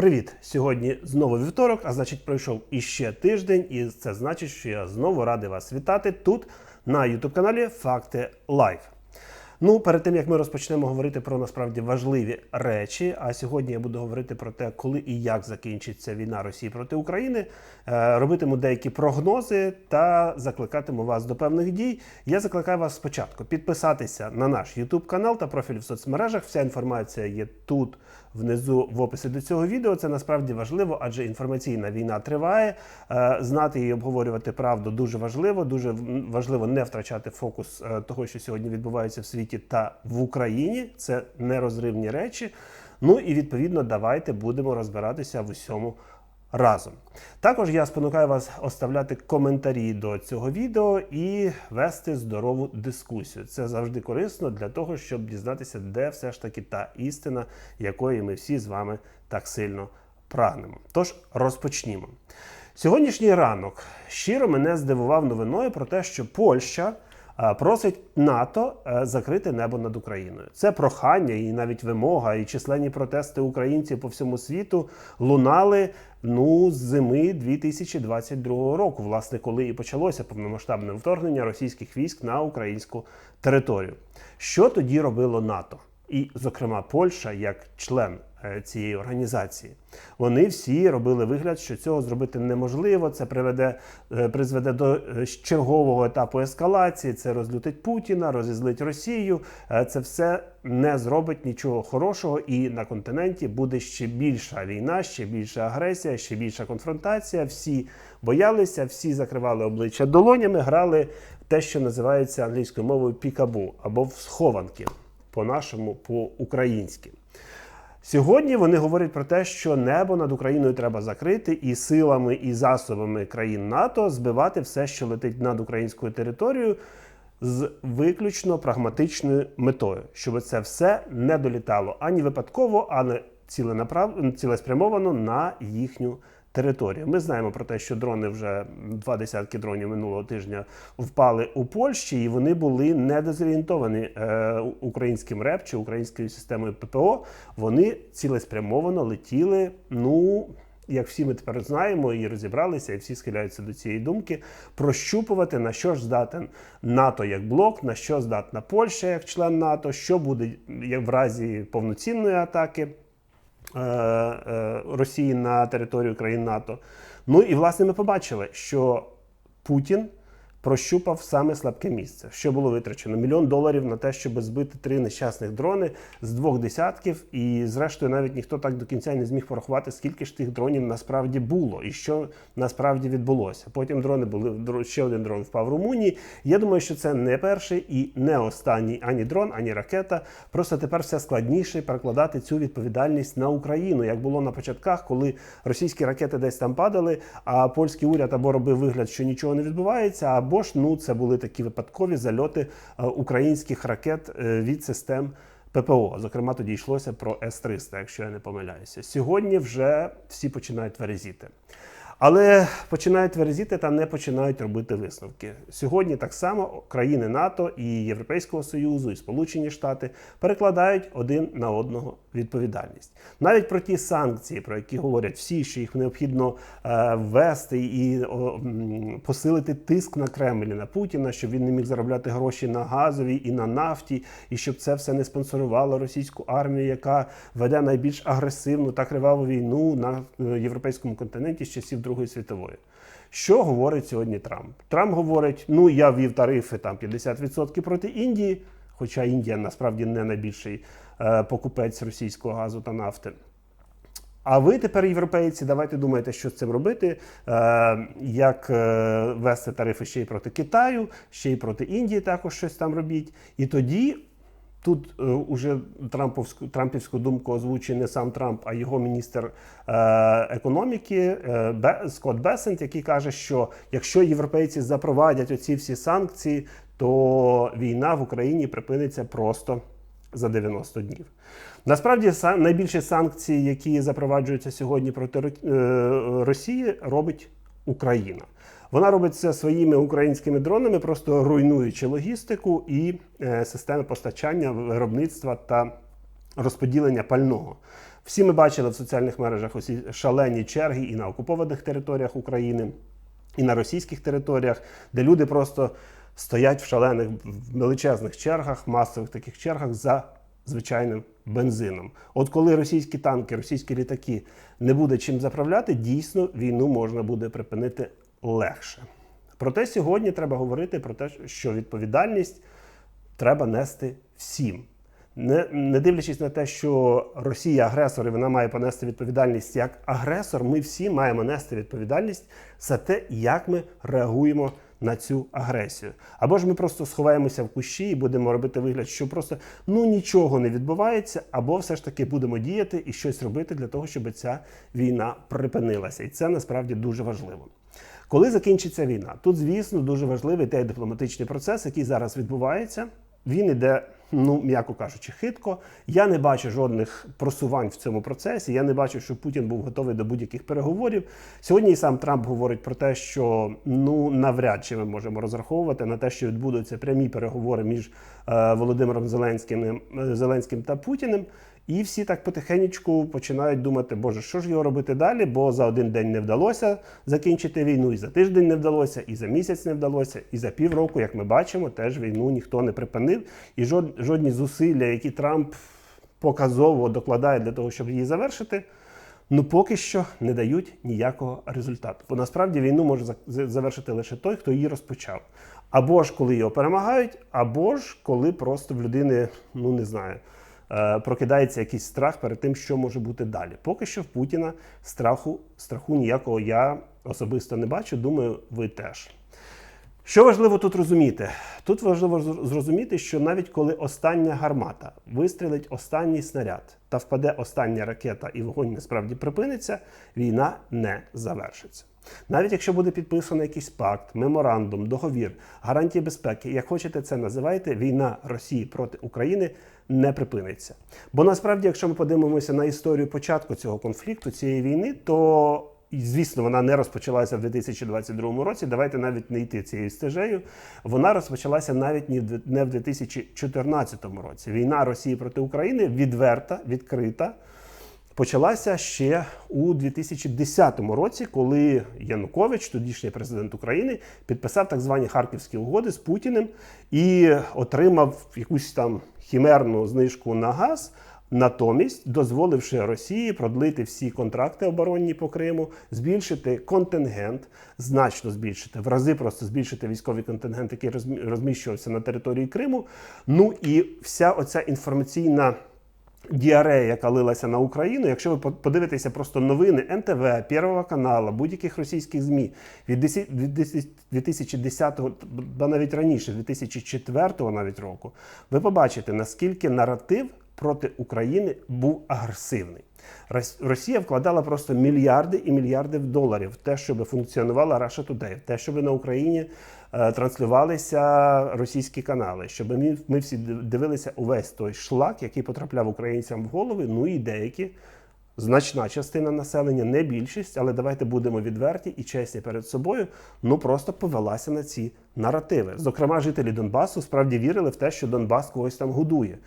Привіт! Сьогодні знову вівторок, а значить, пройшов іще тиждень, і це значить, що я знову радий вас вітати тут на youtube каналі Факти Лайв. Ну, перед тим як ми розпочнемо говорити про насправді важливі речі. А сьогодні я буду говорити про те, коли і як закінчиться війна Росії проти України, е, робитиму деякі прогнози та закликатиму вас до певних дій. Я закликаю вас спочатку підписатися на наш YouTube канал та профіль в соцмережах. Вся інформація є тут внизу в описі до цього відео. Це насправді важливо, адже інформаційна війна триває. Е, Знати і обговорювати правду дуже важливо. Дуже важливо не втрачати фокус е, того, що сьогодні відбувається в світі та в Україні. Це нерозривні речі. Ну і відповідно давайте будемо розбиратися в усьому. Разом також я спонукаю вас оставляти коментарі до цього відео і вести здорову дискусію. Це завжди корисно для того, щоб дізнатися, де все ж таки та істина, якої ми всі з вами так сильно прагнемо. Тож розпочнімо. Сьогоднішній ранок щиро мене здивував новиною про те, що Польща просить НАТО е, закрити небо над Україною. Це прохання і навіть вимога, і численні протести українців по всьому світу лунали ну з зими 2022 року, власне, коли і почалося повномасштабне вторгнення російських військ на українську територію. Що тоді робило НАТО? І, зокрема, Польща як член е, цієї організації, вони всі робили вигляд, що цього зробити неможливо. Це приведе е, призведе до е, чергового етапу ескалації. Це розлютить Путіна, розізлить Росію. Е, Це все не зробить нічого хорошого, і на континенті буде ще більша війна, ще більша агресія, ще більша конфронтація. Всі боялися, всі закривали обличчя долонями, грали те, що називається англійською мовою пікабу або в схованки по-нашому, по-українськи. Сьогодні вони говорять про те, що небо над Україною треба закрити, і силами і засобами країн НАТО збивати все, що летить над українською територією, з виключно прагматичною метою, щоб це все не долітало ані випадково, ані ціленаправ... цілеспрямовано на їхню територію. Ми знаємо про те, що дрони вже два десятки дронів минулого тижня впали у Польщі, і вони були недозорієнтовані е, українським РЕП чи українською системою ППО. Вони цілеспрямовано летіли. Ну як всі ми тепер знаємо і розібралися, і всі схиляються до цієї думки, прощупувати на що ж здатен НАТО як блок, на що здатна Польща як член НАТО, що буде як в разі повноцінної атаки. Е, е, Росії на територію країн НАТО. Ну і власне ми побачили, що Путін прощупав саме слабке місце. Що було витрачено? Мільйон доларів на те, щоб збити три нещасних дрони з двох десятків. І, зрештою, навіть ніхто так до кінця не зміг порахувати, скільки ж тих дронів насправді було і що насправді відбулося. Потім дрони були ще один дрон впав в Румунії. Я думаю, що це не перший і не останній ані дрон, ані ракета. Просто тепер все складніше перекладати цю відповідальність на Україну, як було на початках, коли російські ракети десь там падали, а польський уряд або робив вигляд, що нічого не відбувається, або ж ну це були такі випадкові зальоти е, українських ракет е, від систем. ППО, зокрема, тоді йшлося про С-300, якщо я не помиляюся. Сьогодні вже всі починають верезіти. Але починають верезіти та не починають робити висновки. Сьогодні так само країни НАТО і Європейського Союзу, і Сполучені Штати перекладають один на одного відповідальність. Навіть про ті санкції, про які говорять всі, що їх необхідно е, ввести і посилити тиск на Кремль на Путіна, щоб він не міг заробляти гроші на газові і на нафті, і щоб це все не спонсорувало російську армію, яка веде найбільш агресивну та криваву війну на е, європейському континенті з часів Другої світової. Що говорить сьогодні Трамп? Трамп говорить: ну я ввів тарифи там 50% проти Індії, хоча Індія насправді не найбільший е, покупець російського газу та нафти. А ви тепер, європейці, давайте думайте, що з цим робити, е, як е, вести тарифи ще й проти Китаю, ще й проти Індії також щось там робіть. І тоді тут е, уже Трамповську, Трампівську думку озвучує не сам Трамп, а його міністр е, економіки е, Скотт Бесент, який каже, що якщо європейці запровадять оці всі санкції, то війна в Україні припиниться просто за 90 днів. Насправді, найбільші санкції, які запроваджуються сьогодні проти Росії, робить Україна. Вона робить це своїми українськими дронами, просто руйнуючи логістику і е, системи постачання, виробництва та розподілення пального. Всі ми бачили в соціальних мережах усі шалені черги і на окупованих територіях України, і на російських територіях, де люди просто стоять в шалених величезних чергах, масових таких чергах за звичайним бензином. От коли російські танки, російські літаки не буде чим заправляти, дійсно війну можна буде припинити легше. Проте сьогодні треба говорити про те, що відповідальність треба нести всім. Не, не дивлячись на те, що Росія агресор і вона має понести відповідальність як агресор, ми всі маємо нести відповідальність за те, як ми реагуємо на цю агресію. Або ж ми просто сховаємося в кущі і будемо робити вигляд, що просто ну нічого не відбувається, або все ж таки будемо діяти і щось робити для того, щоб ця війна припинилася. І це насправді дуже важливо. Коли закінчиться війна, тут, звісно, дуже важливий той дипломатичний процес, який зараз відбувається. Він іде, ну м'яко кажучи, хитко. Я не бачу жодних просувань в цьому процесі. Я не бачу, що Путін був готовий до будь-яких переговорів. Сьогодні і сам Трамп говорить про те, що ну навряд чи ми можемо розраховувати на те, що відбудуться прямі переговори між е, Володимиром Зеленським, е, Зеленським та Путіним. І всі так потихенечку починають думати, боже, що ж його робити далі? Бо за один день не вдалося закінчити війну, і за тиждень не вдалося, і за місяць не вдалося, і за півроку, як ми бачимо, теж війну ніхто не припинив. І жодні зусилля, які Трамп показово докладає для того, щоб її завершити, ну поки що не дають ніякого результату. Бо насправді війну може завершити лише той, хто її розпочав. Або ж коли його перемагають, або ж коли просто в людини, ну не знаю. Е, прокидається якийсь страх перед тим, що може бути далі. Поки що в Путіна страху, страху ніякого я особисто не бачу. Думаю, ви теж. Що важливо тут розуміти? Тут важливо зрозуміти, що навіть коли остання гармата вистрілить останній снаряд та впаде остання ракета і вогонь насправді припиниться, війна не завершиться. Навіть якщо буде підписано якийсь пакт, меморандум, договір, гарантії безпеки, як хочете це називайте, війна Росії проти України не припиниться. Бо насправді, якщо ми подивимося на історію початку цього конфлікту, цієї війни, то звісно, вона не розпочалася в 2022 році. Давайте навіть не йти цією стежею. Вона розпочалася навіть не в 2014 році. Війна Росії проти України відверта, відкрита. Почалася ще у 2010 році, коли Янукович, тодішній президент України, підписав так звані Харківські угоди з Путіним і отримав якусь там хімерну знижку на газ. Натомість, дозволивши Росії продлити всі контракти оборонні по Криму, збільшити контингент, значно збільшити, в рази просто збільшити військовий контингент, який розміщувався на території Криму. Ну і вся оця інформаційна діарея, яка лилася на Україну. Якщо ви по- подивитеся просто новини НТВ, Первого каналу, будь-яких російських ЗМІ від 10 від 10 2010, ба навіть раніше, 2004 навіть року, ви побачите, наскільки наратив проти України був агресивний. Росія вкладала просто мільярди і мільярди доларів в те, щоб функціонувала Russia Today, в те, щоб на Україні е, транслювалися російські канали, щоб ми, ми всі дивилися увесь той шлак, який потрапляв українцям в голови. Ну і деякі значна частина населення, не більшість, але давайте будемо відверті і чесні перед собою. Ну просто повелася на ці наративи. Зокрема, жителі Донбасу справді вірили в те, що Донбас когось там годує.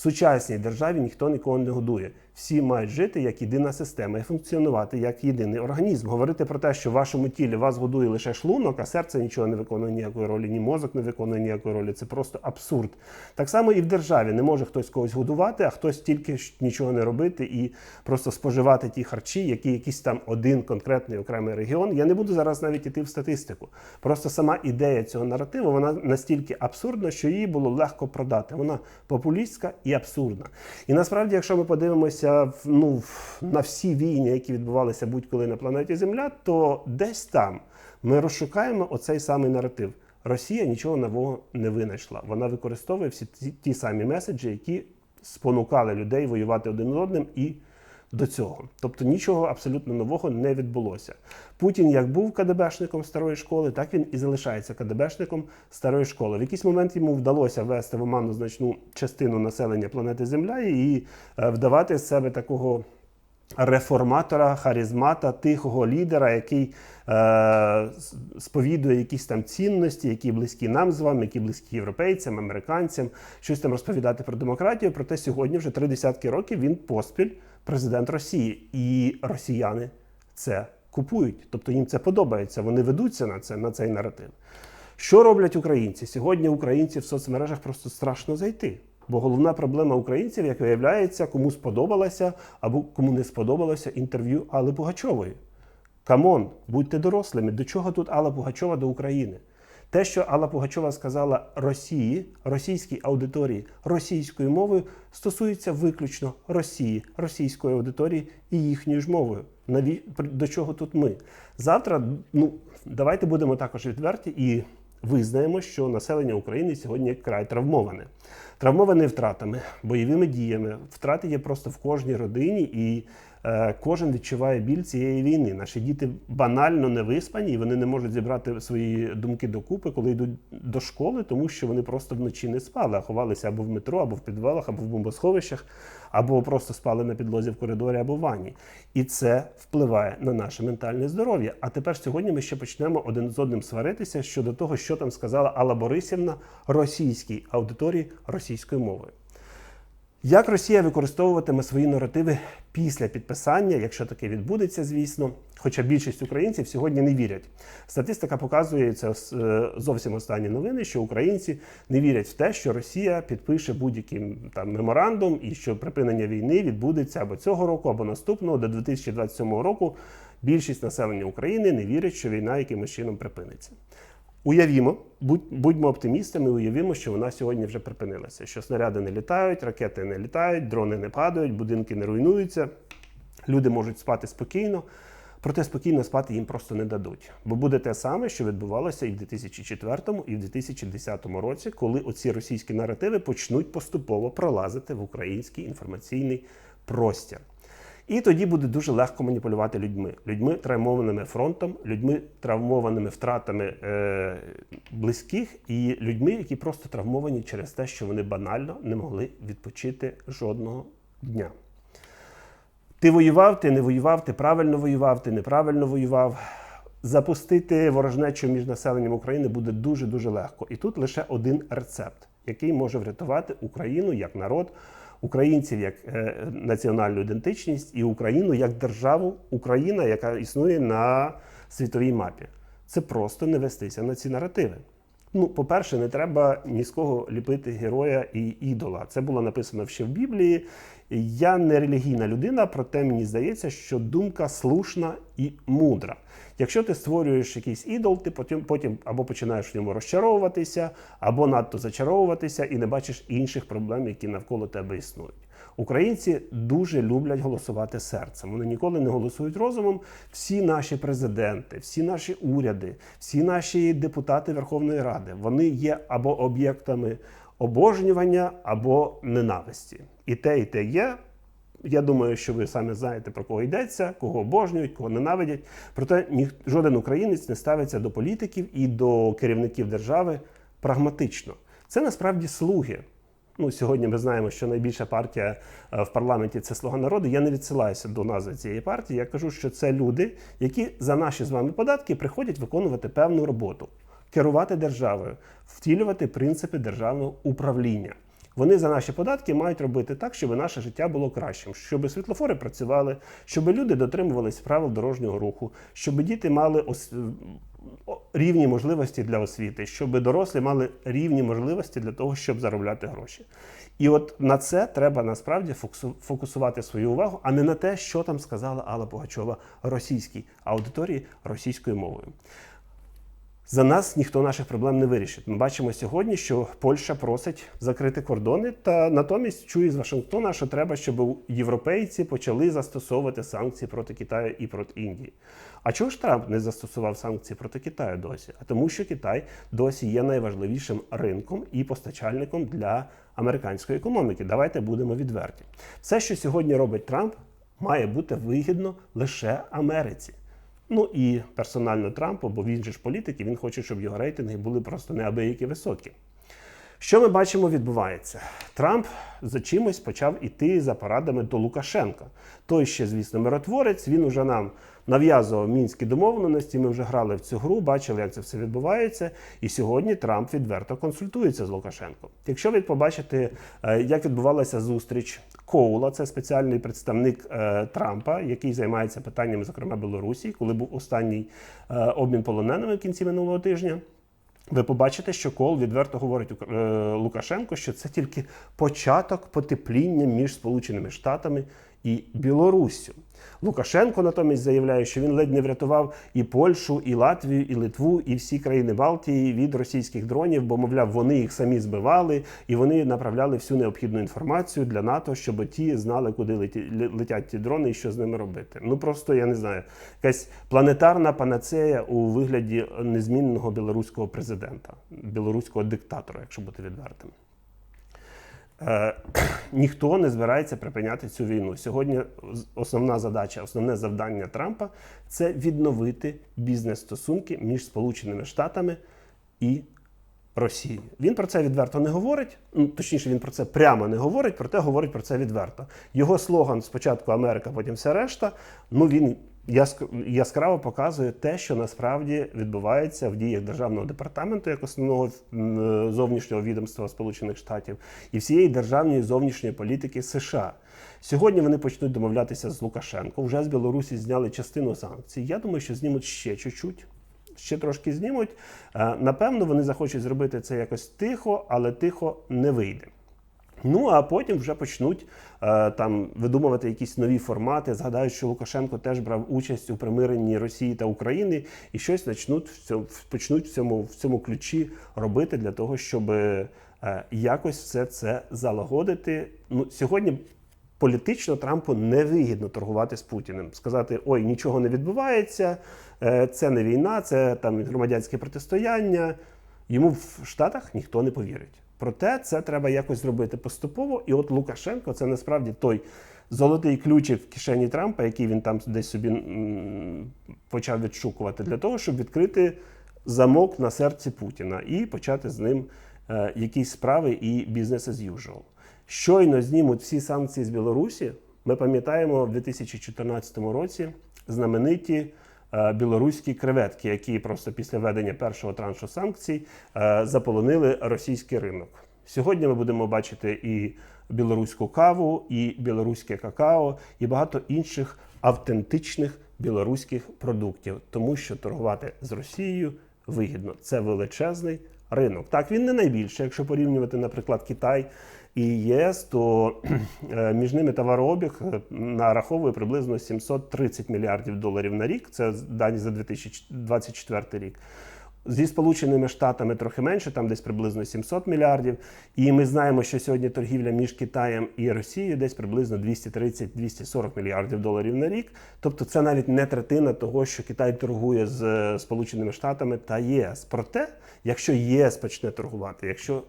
Сучасній державі ніхто нікого не годує. Всі мають жити як єдина система і функціонувати як єдиний організм. Говорити про те, що в вашому тілі вас годує лише шлунок, а серце нічого не виконує ніякої ролі, ні мозок не виконує ніякої ролі. Це просто абсурд. Так само і в державі не може хтось когось годувати, а хтось тільки нічого не робити і просто споживати ті харчі, які якийсь там один конкретний окремий регіон. Я не буду зараз навіть іти в статистику. Просто сама ідея цього наративу вона настільки абсурдна, що її було легко продати. Вона популістська і абсурдна. І насправді, якщо ми подивимося в- ну, на всі війни, які відбувалися будь-коли на планеті Земля, то десь там ми розшукаємо оцей самий наратив. Росія нічого нового не винайшла. Вона використовує всі ті, ті самі меседжі, які спонукали людей воювати один з одним і до цього. Тобто нічого абсолютно нового не відбулося. Путін як був КДБшником старої школи, так він і залишається КДБшником старої школи. В якийсь момент йому вдалося ввести в оману значну частину населення планети Земля і е, вдавати з себе такого реформатора, харизмата, тихого лідера, який е, сповідує якісь там цінності, які близькі нам з вами, які близькі європейцям, американцям, щось там розповідати про демократію. Проте сьогодні вже три десятки років він поспіль президент Росії, і росіяни це купують. Тобто їм це подобається. Вони ведуться на це на цей наратив. Що роблять українці? Сьогодні українці в соцмережах просто страшно зайти. Бо головна проблема українців, як виявляється, кому сподобалося або кому не сподобалося інтерв'ю Алли Пугачової. Камон, будьте дорослими. До чого тут Алла Пугачова до України? Те, що Алла Пугачова сказала Росії, російській аудиторії російською мовою, стосується виключно Росії, російської аудиторії і їхньою ж мовою. Наві... До чого тут ми? Завтра, ну давайте будемо також відверті і визнаємо, що населення України сьогодні край травмоване. Травмоване втратами, бойовими діями. Втрати є просто в кожній родині, і кожен відчуває біль цієї війни. Наші діти банально не виспані, і вони не можуть зібрати свої думки докупи, коли йдуть до школи, тому що вони просто вночі не спали, а ховалися або в метро, або в підвалах, або в бомбосховищах, або просто спали на підлозі в коридорі або в ванні. І це впливає на наше ментальне здоров'я. А тепер сьогодні ми ще почнемо один з одним сваритися щодо того, що там сказала Алла Борисівна російській аудиторії російською мовою. Як Росія використовуватиме свої наративи після підписання, якщо таке відбудеться, звісно, хоча більшість українців сьогодні не вірять. Статистика показує це е, зовсім останні новини, що українці не вірять в те, що Росія підпише будь-який там меморандум і що припинення війни відбудеться або цього року, або наступного до 2027 року. Більшість населення України не вірить, що війна якимось чином припиниться. Уявімо, будь, будьмо оптимістами, уявімо, що вона сьогодні вже припинилася. Що снаряди не літають, ракети не літають, дрони не падають, будинки не руйнуються, люди можуть спати спокійно, проте спокійно спати їм просто не дадуть. Бо буде те саме, що відбувалося і в 2004, і в 2010 році, коли оці російські наративи почнуть поступово пролазити в український інформаційний простір. І тоді буде дуже легко маніпулювати людьми, людьми травмованими фронтом, людьми травмованими втратами е, близьких, і людьми, які просто травмовані через те, що вони банально не могли відпочити жодного дня. Ти воював, ти не воював, ти правильно воював, ти неправильно воював. Запустити ворожнечу між населенням України буде дуже дуже легко. І тут лише один рецепт, який може врятувати Україну як народ українців як е, національну ідентичність і Україну як державу, Україна, яка існує на світовій мапі. Це просто не вестися на ці наративи. Ну, по-перше, не треба ні з кого ліпити героя і ідола. Це було написано ще в Біблії. Я не релігійна людина, проте мені здається, що думка слушна і мудра. Якщо ти створюєш якийсь ідол, ти потім потім або починаєш в ньому розчаровуватися, або надто зачаровуватися і не бачиш інших проблем, які навколо тебе існують. Українці дуже люблять голосувати серцем. Вони ніколи не голосують розумом. Всі наші президенти, всі наші уряди, всі наші депутати Верховної Ради вони є або об'єктами обожнювання, або ненависті. І те, і те є. Я думаю, що ви самі знаєте, про кого йдеться, кого обожнюють, кого ненавидять. Проте ні, жоден українець не ставиться до політиків і до керівників держави прагматично. Це насправді слуги. Ну, Сьогодні ми знаємо, що найбільша партія е, в парламенті це слуга народу. Я не відсилаюся до назви цієї партії. Я кажу, що це люди, які за наші з вами податки приходять виконувати певну роботу, керувати державою, втілювати принципи державного управління. Вони за наші податки мають робити так, щоб наше життя було кращим, щоб світлофори працювали, щоб люди дотримувалися правил дорожнього руху, щоб діти мали ос... рівні можливості для освіти, щоб дорослі мали рівні можливості для того, щоб заробляти гроші. І от на це треба насправді фокусувати свою увагу, а не на те, що там сказала Алла Пугачова російській аудиторії російською мовою. За нас ніхто наших проблем не вирішить. Ми бачимо сьогодні, що Польща просить закрити кордони, та натомість чує з Вашингтона, що треба, щоб європейці почали застосовувати санкції проти Китаю і проти Індії. А чого ж Трамп не застосував санкції проти Китаю досі? А тому, що Китай досі є найважливішим ринком і постачальником для американської економіки. Давайте будемо відверті. Все, що сьогодні робить Трамп, має бути вигідно лише Америці. Ну і персонально Трампу, бо він же ж політик, і він хоче, щоб його рейтинги були просто неабиякі високі. Що ми бачимо відбувається? Трамп за чимось почав іти за порадами до Лукашенка. Той ще, звісно, миротворець. Він уже нам нав'язував мінські домовленості. Ми вже грали в цю гру, бачили, як це все відбувається. І сьогодні Трамп відверто консультується з Лукашенком. Якщо ви побачите, е, як відбувалася зустріч Коула, це спеціальний представник е, Трампа, який займається питаннями, зокрема Білорусі, коли був останній е, обмін полоненими в кінці минулого тижня. Ви побачите, що Кол відверто говорить Ук- Лукашенко, що це тільки початок потепління між Сполученими Штатами і Білоруссю. Лукашенко натомість заявляє, що він ледь не врятував і Польщу, і Латвію, і Литву, і всі країни Балтії від російських дронів, бо, мовляв, вони їх самі збивали і вони направляли всю необхідну інформацію для НАТО, щоб ті знали, куди летять ті дрони і що з ними робити. Ну просто я не знаю, якась планетарна панацея у вигляді незмінного білоруського президента, білоруського диктатора, якщо бути відвертим. Е, ніхто не збирається припиняти цю війну. Сьогодні основна задача, основне завдання Трампа це відновити бізнес-стосунки між Сполученими Штатами і Росією. Він про це відверто не говорить. Ну, точніше, він про це прямо не говорить, проте говорить про це відверто. Його слоган спочатку Америка, потім вся решта. Ну він яскраво показує те, що насправді відбувається в діях державного департаменту як основного зовнішнього відомства Сполучених Штатів і всієї державної зовнішньої політики США. Сьогодні вони почнуть домовлятися з Лукашенко. Вже з Білорусі зняли частину санкцій. Я думаю, що знімуть ще чуть-чуть ще трошки знімуть. Е, Напевно, вони захочуть зробити це якось тихо, але тихо не вийде. Ну а потім вже почнуть е, там видумувати якісь нові формати. Згадають, що Лукашенко теж брав участь у примиренні Росії та України і щось почнуть в цьому, почнуть в цьому, в цьому ключі робити для того, щоб е, якось все це залагодити. Ну сьогодні. Політично Трампу невигідно торгувати з Путіним, сказати: ой, нічого не відбувається, е, це не війна, це там громадянське протистояння. Йому в Штатах ніхто не повірить. Проте це треба якось зробити поступово. І от Лукашенко це насправді той золотий ключик в кишені Трампа, який він там десь собі почав відшукувати для того, щоб відкрити замок на серці Путіна і почати з ним е, якісь справи і бізнес as usual. Щойно знімуть всі санкції з Білорусі. Ми пам'ятаємо в 2014 році знамениті білоруські креветки, які просто після введення першого траншу санкцій е, заполонили російський ринок. Сьогодні ми будемо бачити і білоруську каву, і білоруське какао, і багато інших автентичних білоруських продуктів, тому що торгувати з Росією вигідно. Це величезний ринок. Так, він не найбільший, якщо порівнювати, наприклад, Китай і ЄС, то е, між ними товарообіг е, нараховує приблизно 730 мільярдів доларів на рік. Це дані за 2024 рік. Зі Сполученими Штатами трохи менше, там десь приблизно 700 мільярдів. І ми знаємо, що сьогодні торгівля між Китаєм і Росією десь приблизно 230-240 мільярдів доларів на рік. Тобто це навіть не третина того, що Китай торгує з е, Сполученими Штатами та ЄС. Проте, якщо ЄС почне торгувати, якщо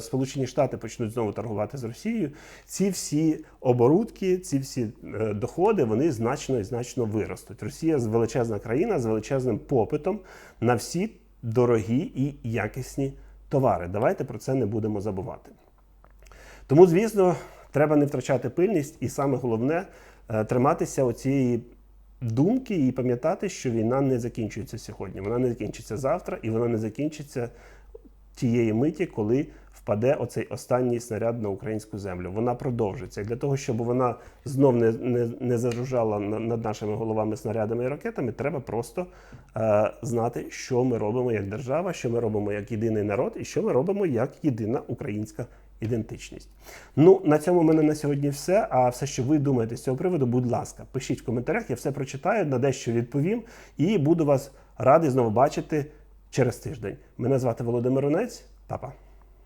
Сполучені Штати почнуть знову торгувати з Росією, ці всі оборудки, ці всі е, доходи вони значно і значно виростуть. Росія величезна країна з величезним попитом на всі дорогі і якісні товари. Давайте про це не будемо забувати. Тому, звісно, треба не втрачати пильність, і саме головне е, триматися оцієї думки і пам'ятати, що війна не закінчується сьогодні. Вона не закінчиться завтра, і вона не закінчиться тієї миті, коли впаде оцей останній снаряд на українську землю. Вона продовжиться. Для того, щоб вона знов не, не, не зажужжала над нашими головами снарядами і ракетами, треба просто е, знати, що ми робимо як держава, що ми робимо як єдиний народ, і що ми робимо як єдина українська ідентичність. Ну, на цьому в мене на сьогодні все. А все, що ви думаєте з цього приводу, будь ласка, пишіть в коментарях, я все прочитаю, на дещо відповім, і буду вас радий знову бачити через тиждень. Мене звати Володимир Онець. Па-па.